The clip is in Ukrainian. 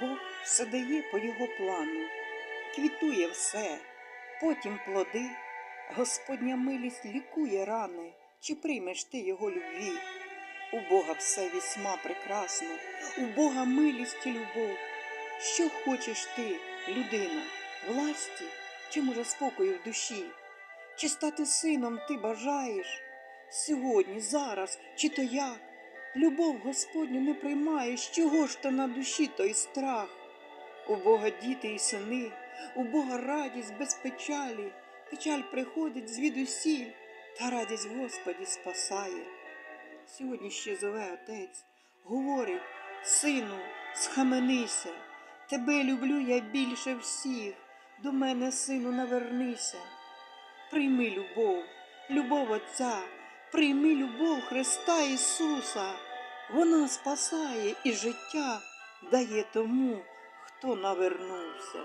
Бог все дає по його плану, квітує все, потім плоди, Господня милість лікує рани, чи приймеш ти його любві? У Бога все вісьма прекрасно, у Бога милість і любов. Що хочеш ти, людина, власті, чи може спокою в душі? Чи стати сином ти бажаєш? Сьогодні, зараз, чи то як? Любов Господню не приймаєш, чого ж то на душі той страх? У Бога діти і сини, у Бога радість без печалі, печаль приходить звідусіль, та радість Господі спасає. Сьогодні ще зове отець, говорить, сину, схаменися, тебе люблю я більше всіх, до мене, сину, навернися. Прийми любов, любов Отця, прийми любов Христа Ісуса. Вона спасає і життя дає тому, хто навернувся.